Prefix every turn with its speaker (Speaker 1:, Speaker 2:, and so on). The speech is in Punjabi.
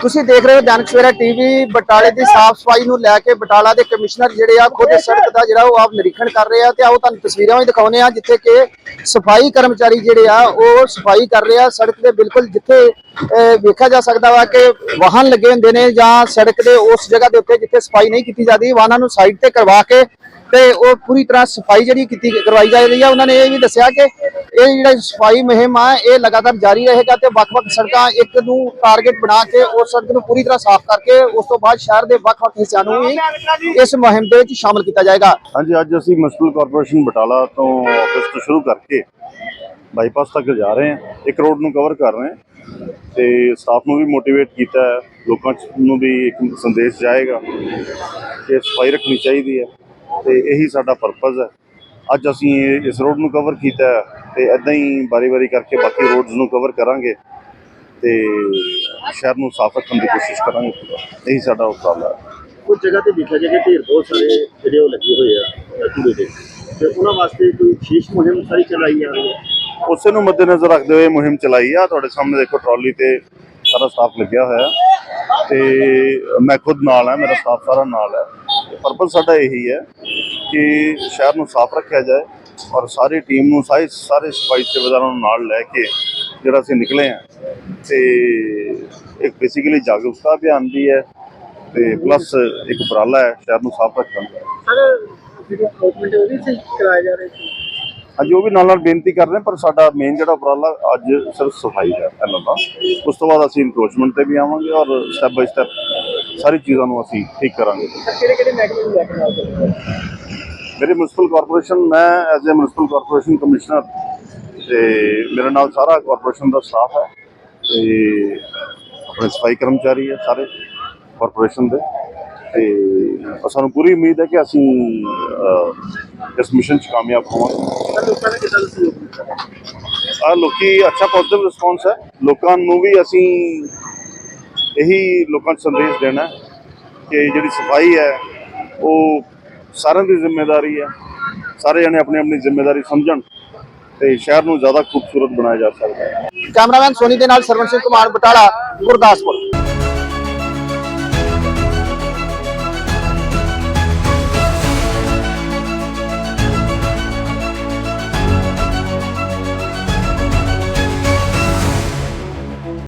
Speaker 1: ਤੁਸੀਂ ਦੇਖ ਰਹੇ ਹੋ ਦੈਨਿਕ ਸਵੇਰਾ ਟੀਵੀ ਬਟਾਲੇ ਦੀ ਸਾਫ਼ ਸਫ਼ਾਈ ਨੂੰ ਲੈ ਕੇ ਬਟਾਲਾ ਦੇ ਕਮਿਸ਼ਨਰ ਜਿਹੜੇ ਆ ਖੁਦ ਸੜਕ ਦਾ ਜਿਹੜਾ ਉਹ ਆਪ ਨਿਰੀਖਣ ਕਰ ਰਹੇ ਆ ਤੇ ਆਓ ਤੁਹਾਨੂੰ ਤਸਵੀਰਾਂ ਵੀ ਦਿਖਾਉਂਦੇ ਆ ਜਿੱਥੇ ਕਿ ਸਫ਼ਾਈ ਕਰਮਚਾਰੀ ਜਿਹੜੇ ਆ ਉਹ ਸਫ਼ਾਈ ਕਰ ਰਹੇ ਆ ਸੜਕ ਦੇ ਬਿਲਕੁਲ ਜਿੱਥੇ ਅਹ, ਵੇਖਿਆ ਜਾ ਸਕਦਾ ਵਾ ਕਿ ਵਾਹਨ ਲੱਗੇ ਹੁੰਦੇ ਨੇ ਜਾਂ ਸੜਕ ਦੇ ਉਸ ਜਗ੍ਹਾ ਦੇ ਉੱਤੇ ਜਿੱਥੇ ਸਫ਼ਾਈ ਨਹੀਂ ਕੀਤੀ ਜਾਂਦੀ ਵਾਹਨਾਂ ਨੂੰ ਸਾਈਡ ਤੇ ਕਰਵਾ ਕੇ ਤੇ ਉਹ ਪੂਰੀ ਤਰ੍ਹਾਂ ਸਫ਼ਾਈ ਜਿਹੜੀ ਕੀਤੀ ਕਰਵਾਈ ਜਾ ਰਹੀ ਆ। ਉਹਨਾਂ ਨੇ ਇਹ ਵੀ ਦੱਸਿਆ ਕਿ ਇਹ ਜਿਹੜਾ ਸਫ਼ਾਈ ਮੁਹਿੰਮ ਆ, ਇਹ ਲਗਾਤਾਰ ਜਾਰੀ ਰਹੇਗਾ ਤੇ ਵੱਖ-ਵੱਖ ਸੜਕਾਂ ਇੱਕ ਨੂੰ ਟਾਰਗੇਟ ਬਣਾ ਕੇ ਉਸ ਸੜਕ ਨੂੰ ਪੂਰੀ ਤਰ੍ਹਾਂ ਸਾਫ਼ ਕਰਕੇ ਉਸ ਤੋਂ ਬਾਅਦ ਸ਼ਹਿਰ ਦੇ ਵੱਖ-ਵੱਖ ਹਿੱਸਿਆਂ ਨੂੰ ਵੀ ਇਸ ਮੁਹਿੰਮ ਦੇ ਵਿੱਚ ਸ਼ਾਮਲ ਕੀਤਾ ਜਾਏਗਾ।
Speaker 2: ਹਾਂਜੀ, ਅੱਜ ਅਸੀਂ ਮਿਊਨਿਸਪਲ ਕਾਰਪੋਰੇਸ਼ਨ ਬਟਾਲਾ ਤੋਂ ਆਫਿਸ ਤੋਂ ਸ਼ੁਰੂ ਕਰਕੇ ਬਾਈਪਾਸ ਤੱਕ ਜਾ ਰਹੇ ਹਾਂ। ਇੱਕ ਰੋਡ ਨੂੰ ਕਵਰ ਕਰ ਰਹੇ ਹਾਂ ਤੇ ਸਟਾਫ ਨੂੰ ਵੀ ਮੋਟੀਵੇਟ ਕੀਤਾ ਹੈ, ਲੋਕਾਂ ਨੂੰ ਵੀ ਇੱਕ ਸੰਦੇਸ਼ ਜਾਏਗਾ ਕਿ ਸਫ਼ਾਈ ਰੱਖਣੀ ਚਾਹੀਦੀ ਹੈ ਤੇ ਇਹੀ ਸਾਡਾ ਪਰਪਸ ਹੈ। ਅੱਜ ਅਸੀਂ ਇਸ ਰੋਡ ਨੂੰ ਕਵਰ ਕੀਤਾ ਤੇ ਇਦਾਂ ਹੀ ਬਾਰੀ-ਬਾਰੀ ਕਰਕੇ ਬਾਕੀ ਰੋਡਸ ਨੂੰ ਕਵਰ ਕਰਾਂਗੇ ਤੇ ਸ਼ਹਿਰ ਨੂੰ ਸਾਫ਼ ਰੱਖਣ ਦੀ ਕੋਸ਼ਿਸ਼ ਕਰਾਂਗੇ। ਇਹੀ ਸਾਡਾ ਉਪਰਾਲਾ ਹੈ।
Speaker 3: ਕੁਝ ਜਗ੍ਹਾ ਤੇ ਦੇਖਿਆ ਗਿਆ ਕਿ ਢੇਰ ਬਹੁਤ ਸਾਰੇ ਜਿਹੜੇ ਉਹ ਲੱਗੇ ਹੋਏ ਆ ਕੂੜੇ ਦੇ। ਤੇ ਉਹਨਾਂ ਵਾਸਤੇ ਕੋਈ ਵਿਸ਼ੇਸ਼ ਮੁਹਿੰਮ ਸਾਰੀ ਚਲਾਈ ਜਾ ਰਹੀ ਹੈ?
Speaker 2: ਉਸੇ ਨੂੰ ਮੱਦੇਨਜ਼ਰ ਰੱਖਦੇ ਹੋਏ ਮੁਹਿੰਮ ਚਲਾਈ ਆ। ਤੁਹਾਡੇ ਸਾਹਮਣੇ ਦੇਖੋ ਟਰਾਲੀ ਤੇ ਸਾਰਾ ਸਟਾਫ ਲੱਗਿਆ ਹੋਇਆ ਤੇ ਮੈਂ ਖੁਦ ਨਾਲ ਹਾਂ ਮੇਰਾ ਸਟਾਫ ਸਾਰਾ ਨਾਲ ਹੈ। ਪਰਪਸ ਸਾਡਾ ਇਹੀ ਹੈ ਕਿ ਸ਼ਹਿਰ ਨੂੰ ਸਾਫ਼ ਰੱਖਿਆ ਜਾਏ ਔਰ ਸਾਰੀ ਟੀਮ ਨੂੰ ਸਾਰੇ ਸਾਰੇ ਸਫ਼ਾਈ ਸੇਵਾਦਾਰਾਂ ਨੂੰ ਨਾਲ ਲੈ ਕੇ ਜਿਹੜਾ ਅਸੀਂ ਨਿਕਲੇ ਆ ਤੇ ਇੱਕ ਬੇਸਿਕਲੀ ਜਾਗਰੂਕਤਾ ਅਭਿਆਨ ਵੀ ਹੈ ਤੇ ਪਲੱਸ ਇੱਕ ਉਪਰਾਲਾ ਹੈ ਸ਼ਹਿਰ ਨੂੰ ਸਾਫ਼ ਰੱਖਣ ਦਾ।
Speaker 3: ਸਰ ਜਿਹੜੇ ਡਾਕੂਮੈਂਟ ਉਹਦੇ ਸੇ ਕਰਾਏ ਜਾ ਰਹੇ ਸੀ।
Speaker 2: ਅੱਜ ਉਹ ਵੀ ਨਾਲ ਨਾਲ ਬੇਨਤੀ ਕਰ ਰਹੇ ਪਰ ਸਾਡਾ ਮੇਨ ਜਿਹੜਾ ਉਪਰਾਲਾ ਅੱਜ ਸਿਰਫ ਸਫ਼ਾਈ ਹੈ ਪਹਿਲਾਂ ਤਾਂ। ਉਸ ਤੋਂ ਬਾਅਦ ਅਸੀਂ ਇਨਕਰੋਚਮੈਂਟ ਤੇ ਵੀ ਆਵਾਂਗੇ ਔਰ ਸਟੈਪ ਬਾਈ ਸਟੈਪ ਸਾਰੀ ਚੀਜ਼ਾਂ ਨੂੰ ਅਸੀਂ ਠੀਕ ਕਰਾਂਗੇ।
Speaker 3: ਕਿਹੜੇ ਕਿਹੜੇ ਮਹਿਕਮੇ ਨੂੰ ਲੈ ਕੇ ਨਾਲ
Speaker 2: ਮੇਰੇ ਮਿਊਨਿਸਪਲ ਕਾਰਪੋਰੇਸ਼ਨ ਮੈਂ as a municipal corporation commissioner ਤੇ ਮੇਰੇ ਨਾਲ ਸਾਰਾ ਕਾਰਪੋਰੇਸ਼ਨ ਦਾ ਸਟਾਫ ਹੈ ਤੇ ਆਪਣੇ ਸਫ਼ਾਈ ਕਰਮਚਾਰੀ ਹੈ ਸਾਰੇ ਕਾਰਪੋਰੇਸ਼ਨ ਦੇ ਤੇ ਸਾਨੂੰ ਪੂਰੀ ਉਮੀਦ ਹੈ ਕਿ ਅਸੀਂ ਇਸ ਮਿਸ਼ਨ 'ਚ ਕਾਮਯਾਬ ਹੋਵਾਂਗੇ। ਆ ਲੋਕੀ ਅੱਛਾ ਪੋਜ਼ਿਟਿਵ ਰਿਸਪੌਂਸ ਹੈ। ਲੋਕਾਂ ਨੂੰ ਵੀ ਅਸੀਂ ਇਹੀ ਲੋਕਾਂ ਨੂੰ ਸੰਦੇਸ਼ ਦੇਣਾ ਕਿ ਜਿਹੜੀ ਸਫ਼ਾਈ ਹੈ, ਉਹ ਸਾਰਿਆਂ ਦੀ ਜ਼ਿੰਮੇਵਾਰੀ ਹੈ। ਸਾਰੇ ਜਣੇ ਆਪਣੀ ਆਪਣੀ ਜ਼ਿੰਮੇਵਾਰੀ ਸਮਝਣ ਤੇ ਸ਼ਹਿਰ ਨੂੰ ਜ਼ਿਆਦਾ ਖੂਬਸੂਰਤ ਬਣਾਇਆ ਜਾ ਸਕਦਾ ਹੈ।
Speaker 1: ਕੈਮਰਾਮੈਨ ਸੋਨੀ ਦੇ ਨਾਲ ਸਰਵਨ ਸਿੰਘ ਕੁਮਾਰ, ਬਟਾਲਾ, ਗੁਰਦਾਸਪੁਰ।